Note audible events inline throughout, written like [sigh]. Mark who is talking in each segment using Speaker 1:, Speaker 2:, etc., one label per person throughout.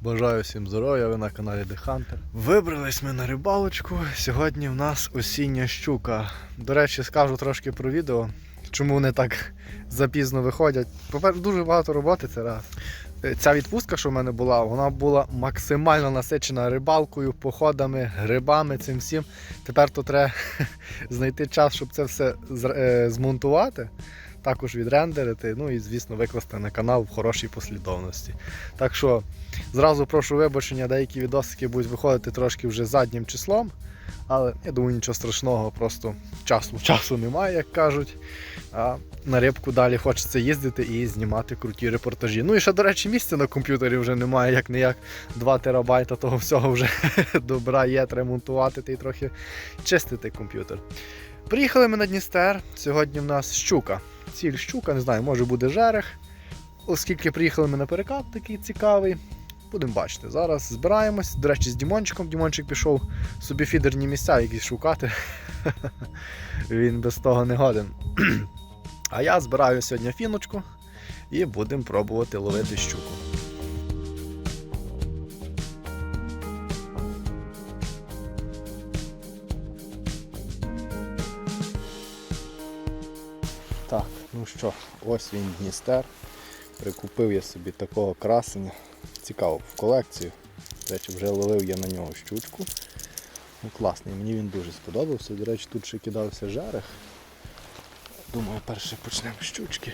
Speaker 1: Бажаю всім здоров'я, ви на каналі The Hunter. Вибрались ми на рибалочку. Сьогодні в нас осіння щука. До речі, скажу трошки про відео, чому вони так запізно виходять. По-перше, дуже багато роботи це раз. Е, Ця відпустка, що в мене була, вона була максимально насичена рибалкою, походами, грибами, цим всім. Тепер то треба [laughs] знайти час, щоб це все е, змонтувати, також відрендерити, ну і, звісно, викласти на канал в хорошій послідовності. Так що зразу прошу вибачення, деякі відосики будуть виходити трошки вже заднім числом. Але я думаю, нічого страшного, просто часу [laughs] часу немає, як кажуть. А на рибку далі хочеться їздити і знімати круті репортажі. Ну і ще, до речі, місця на комп'ютері вже немає, як не як 2 терабайта того всього вже [laughs] добра є, треба монтувати та й трохи чистити комп'ютер. Приїхали ми на Дністер. Сьогодні в нас щука. Ціль щука, не знаю, може буде жерех. Оскільки приїхали ми на перекат такий цікавий. Будемо бачити. Зараз збираємось. До речі, з Дімончиком. Дімончик пішов собі фідерні місця якісь шукати. [laughs] Він без того не годен. [clears throat] А я збираю сьогодні фіночку і будемо пробувати ловити щуку. Ну що, ось він Дністер. Прикупив я собі такого красення. Цікаво, в колекцію. До речі, вже ловив я на нього щучку. Ну, класний, мені він дуже сподобався. До речі, тут ще кидався жерех. Думаю, перше почнемо щучки.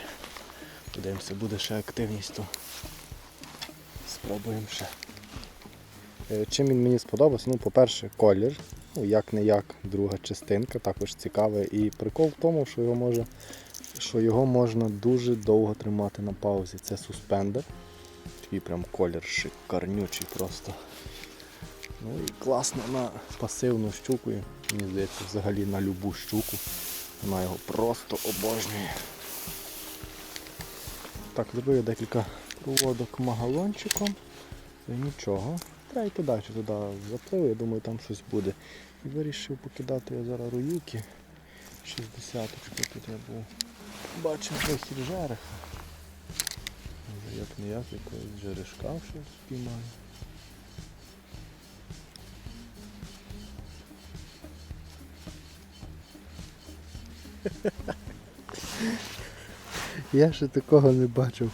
Speaker 1: Подивимося, буде ще активність, то спробуємо ще. Е, Чим він мені сподобався? Ну, по-перше, колір. Ну, як не як, друга частинка, також цікаве. І прикол в тому, що його може, що його можна дуже довго тримати на паузі. Це суспендер. Такий прям колір шикарнючий просто. Ну і класно на пасивну щуку. Мені здається, взагалі на любу щуку. Вона його просто обожнює. Так, зробив я декілька проводок магалончиком. І нічого. Треба йти далі туди заплив, я думаю, там щось буде. І вирішив покидати я зараз руюки. 60 тут я був. Бачив вихід жереха. Може, Як не я з якогось жерешка щось спіймаю. [laughs] Я ще такого не бачив.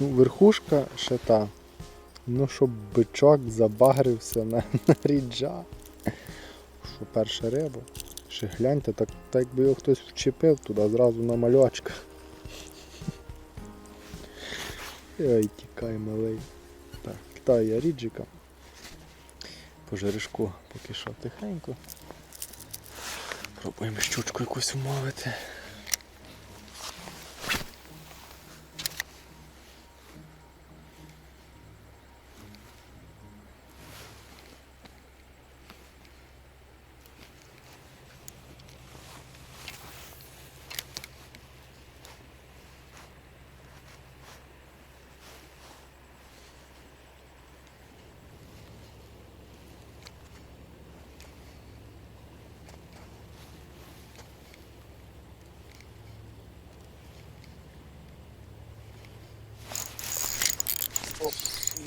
Speaker 1: Ну, верхушка ще та. Ну, щоб бичок забагрився на, [laughs] на ріджа. Що перша риба. Ще гляньте, так, так якби його хтось вчепив туди зразу на малючка. Ой, тікай малий. Так, Китаю ріджика. По жерешку поки що тихенько. Пробуємо щучку якусь умовити.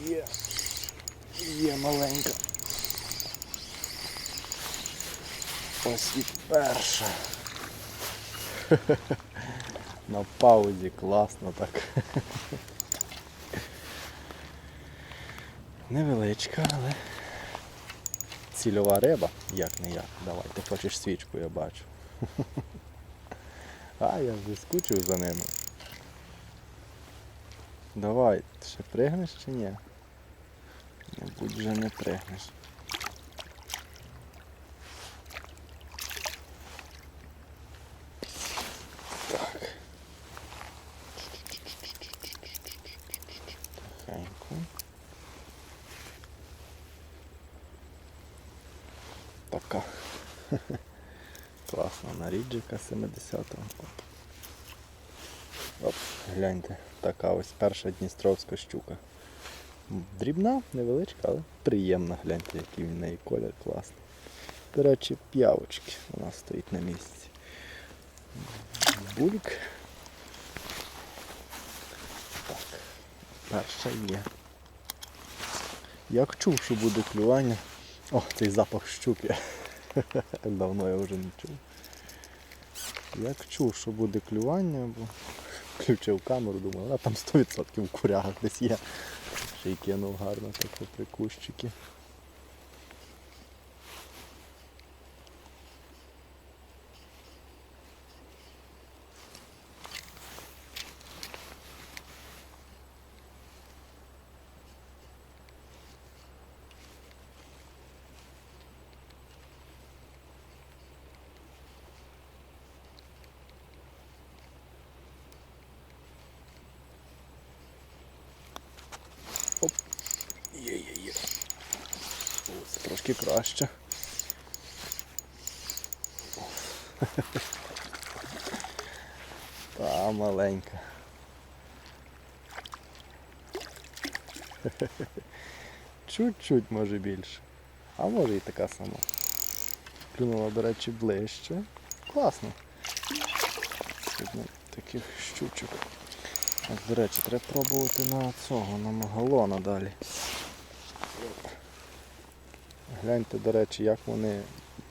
Speaker 1: Є. Є маленька. Ось і перша. [laughs] На паузі класно так. [laughs] Невеличка, але цільова риба, як не як. Давай, ти хочеш свічку, я бачу. [laughs] А, я вже скучив за ними. Давай, ти ще пригнеш чи ні? Мабуть, вже не пригнеш. Так. Тихенько. Така. [laughs] Класно, на ріджика 70-го. Оп. Оп, гляньте, така ось перша дністровська щука. Дрібна, невеличка, але приємна, гляньте, який в неї колір класний. До речі, п'явочки. Вона стоїть на місці. Бульк. Так, перша є. Як чув, що буде клювання. О, цей запах щуки. [laughs] Давно я вже не чув. Як чув, що буде клювання, бо включив камеру, думав, а там 100% в курягах десь є. Ще кинув гарно так попри кущики. Є-є-є. Ось трошки краще. Та маленька. Чуть-чуть може більше. А може і така сама. Клюнула, до речі, ближче. Класно. Таких щучок. Так, до речі, треба пробувати на цього, на магалона далі. Гляньте, до речі, як вони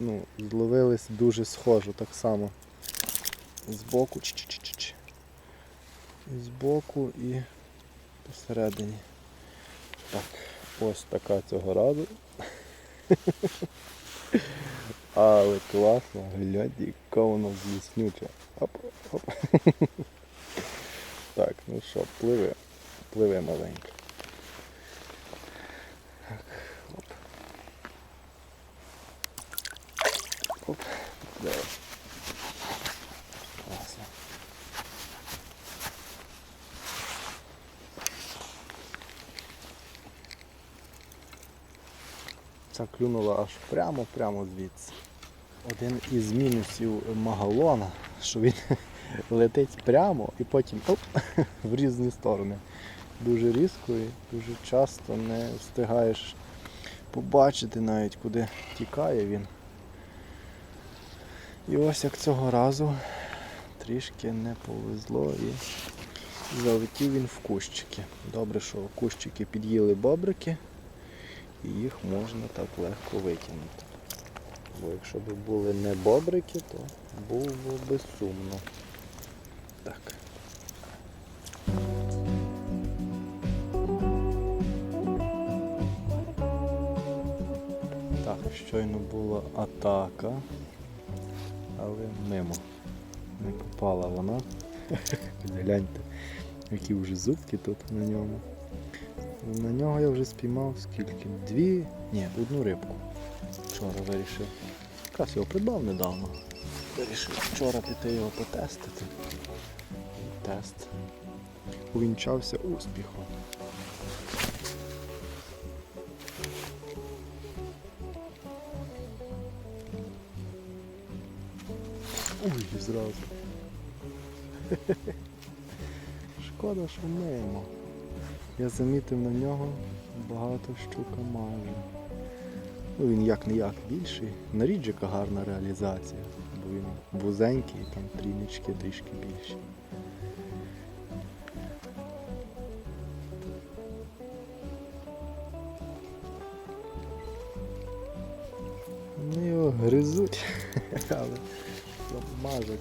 Speaker 1: ну, зловились дуже схожо, так само. Збоку, чи-чи-чи-чи. І збоку і посередині. Так, ось така цього разу. [laughs] Але класно, гляньте, яка вона зліснюча. Оп, оп. [laughs] Так, ну що, пливе. Пливе маленько. Так, оп. Оп. Давай. Класно. Ця клюнула аж прямо-прямо звідси. Один із мінусів магалона, що він [laughs] летить прямо і потім оп, [laughs] в різні сторони. Дуже різко і дуже часто не встигаєш побачити навіть куди тікає він. І ось як цього разу трішки не повезло і залетів він в кущики. Добре, що кущики під'їли бобрики і їх можна так легко викинути. Бо якщо б були не бобрики, то було б сумно. Так. Так, щойно була атака, але мимо. Не попала вона. Гляньте, які вже зубки тут на ньому. На нього я вже спіймав скільки? Дві? Ні, одну рибку. Вчора вирішив. Якраз його придбав недавно. Вирішив вчора піти його потестити. Тест увінчався успіхом. Ой, зразу. Шкода, що мимо. Я замітив на нього багато щука маже. Ну, він як не як більший. На ріджика гарна реалізація, бо він вузенький, там трінички трішки більші. Вони його гризуть, [laughs] але мажуть.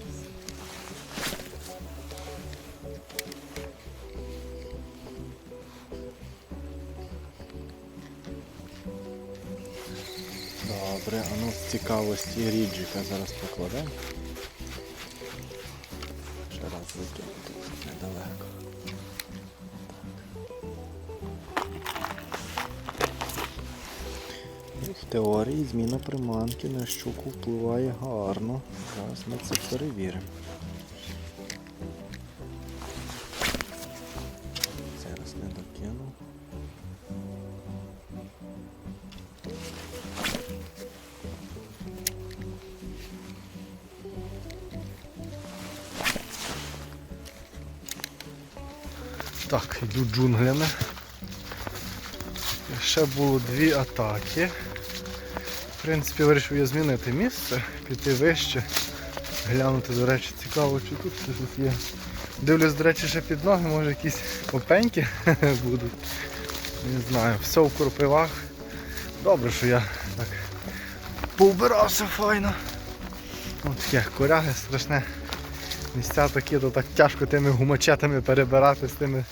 Speaker 1: Добре, а ну з цікавості ріджика зараз покладемо. Ще раз викинути недалеко. Теорії зміна приманки на щуку впливає гарно. Зараз ми це перевіримо. Зараз не докинув. Так, йду джунглями. Ще було дві атаки. В принципі, вирішив я змінити місце, піти вище, глянути, до речі, цікаво, чи тут щось є. Дивлюсь, до речі, ще під ноги, може якісь опеньки [laughs] будуть. Не знаю, все в кропивах. Добре, що я так повбирався файно. Ось таке коряги страшне. Місця такі, то так тяжко тими гумачетами перебирати з тими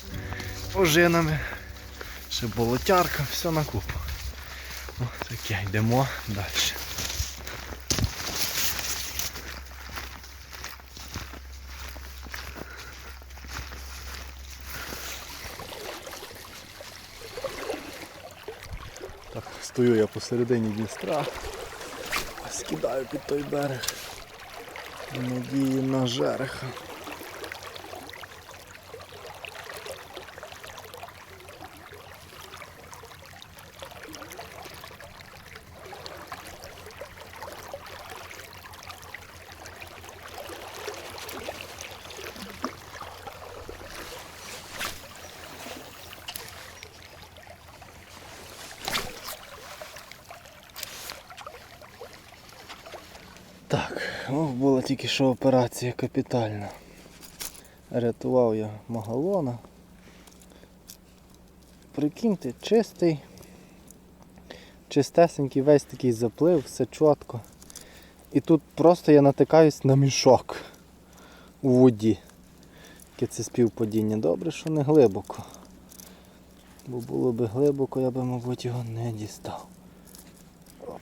Speaker 1: ожинами. Ще болотярка, все на купу. Ось таке, йдемо далі. Так, стою я посередині Дністра, скидаю під той берег. в Надії на жереха. Так, ох, була тільки що операція капітальна. Рятував я магалона. Прикиньте, чистий, чистесенький, весь такий заплив, все чітко. І тут просто я натикаюсь на мішок у воді. Яке це співпадіння. Добре, що не глибоко. Бо було би глибоко, я би, мабуть, його не дістав. Оп.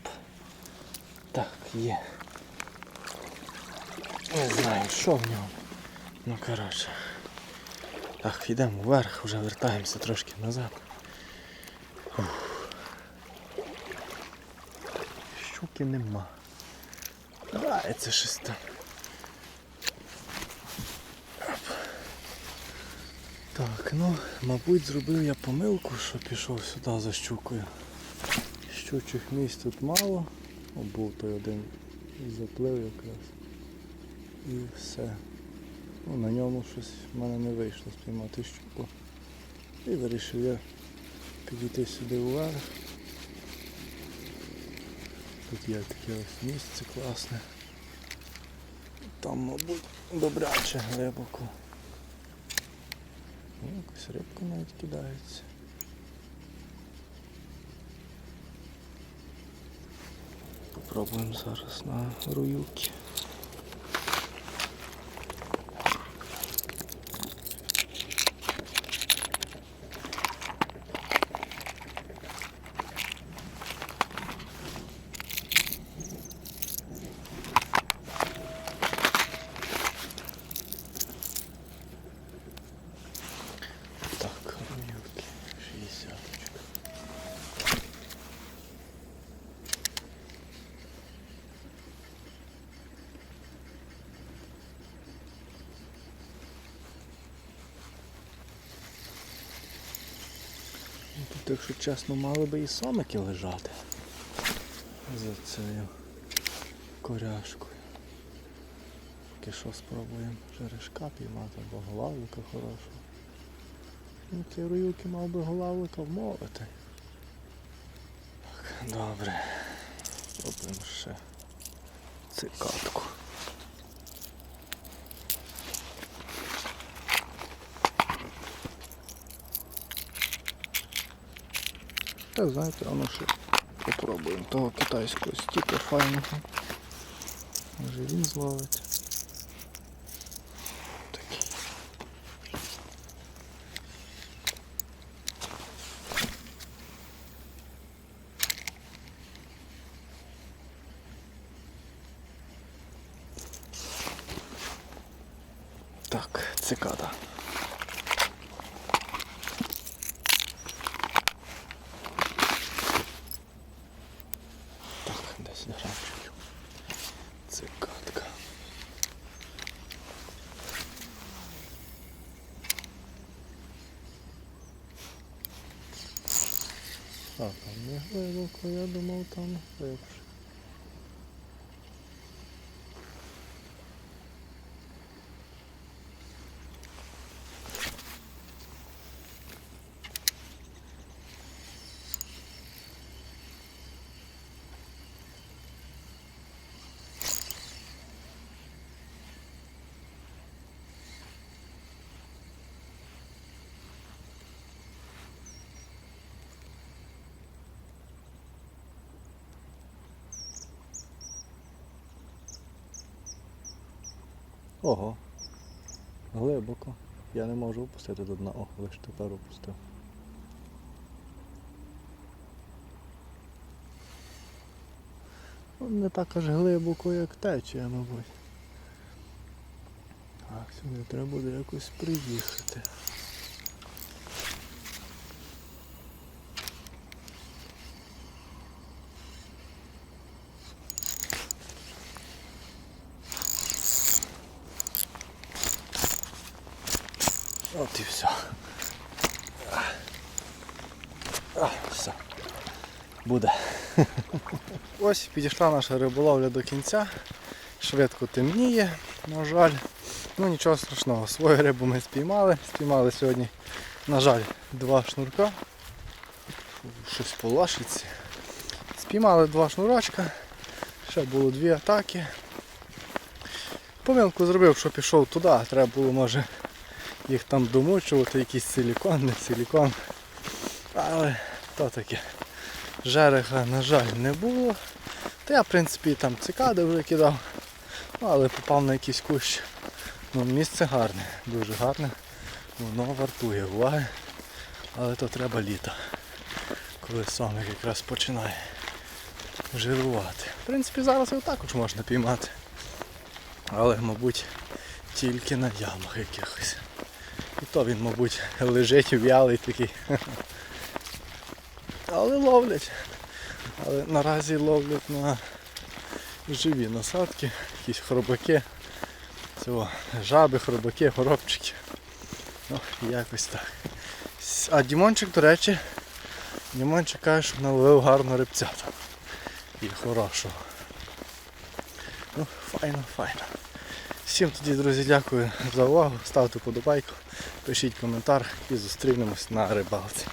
Speaker 1: Так, є. Не знаю, що в ньому. Ну коротше. Так, йдемо вверх, вже вертаємося трошки назад. Ух. Щуки нема. Дається щось там. Так, ну, мабуть, зробив я помилку, що пішов сюди за щукою. Щучих місць тут мало. О, був той один заплив якраз. І все. Ну, на ньому щось в мене не вийшло спіймати щуку. І вирішив я підійти сюди вверх. Тут є таке ось місце класне. Там, мабуть, добряче глибоко. Ну, якась рибка навіть кидається. Попробуємо зараз на руюки. Так, руюки, 60. Тут, якщо чесно, мали би і сомики лежати за цією коряшкою. Поки що спробуємо жерешка піймати або голавлика хорошого. Ну, ці руюки мав би голавлика вмовити. Так, добре. Спробуємо ще цикатку. Так, знаєте, а ну ще попробуємо того китайського стіка файного. Може він зловить. Такий. Так, цикада. Так, десь грамчиків. Цикадка. Так, там глибоко, я думав там глибше. Ого. Глибоко. Я не можу опустити до дна. О, лише тепер опустив. Ну, Не так аж глибоко, як течія, мабуть. Так, сюди треба буде якось приїхати. От і все. Все. Буде. Ось підійшла наша риболовля до кінця. Швидко темніє, на жаль. Ну нічого страшного. Свою рибу ми спіймали. Спіймали сьогодні, на жаль, два шнурка. Щось по лашиці. Спіймали два шнурочка. Ще було дві атаки. Помилку зробив, що пішов туди, треба було може їх там домучувати, якийсь силікон, не силікон. Але то таке. Жереха, на жаль, не було. Та я, в принципі, там цикади вже кидав, ну, але попав на якийсь кущ. Ну, місце гарне, дуже гарне. Воно вартує уваги. Але то треба літо. Коли сомик якраз починає жирувати. В принципі, зараз його також можна піймати. Але, мабуть, тільки на ямах якихось. І то він, мабуть, лежить в'ялий такий. Але ловлять. Але наразі ловлять на живі насадки, якісь хробаки. Цього, жаби, хробаки, горобчики. Ну, якось так. А Дімончик, до речі, Дімончик каже, що наловив гарно рибцята. І хорошого. Ну, файно, файно. Всім тоді, друзі, дякую за увагу. Ставте подобайку, пишіть коментар і зустрінемось на рибалці.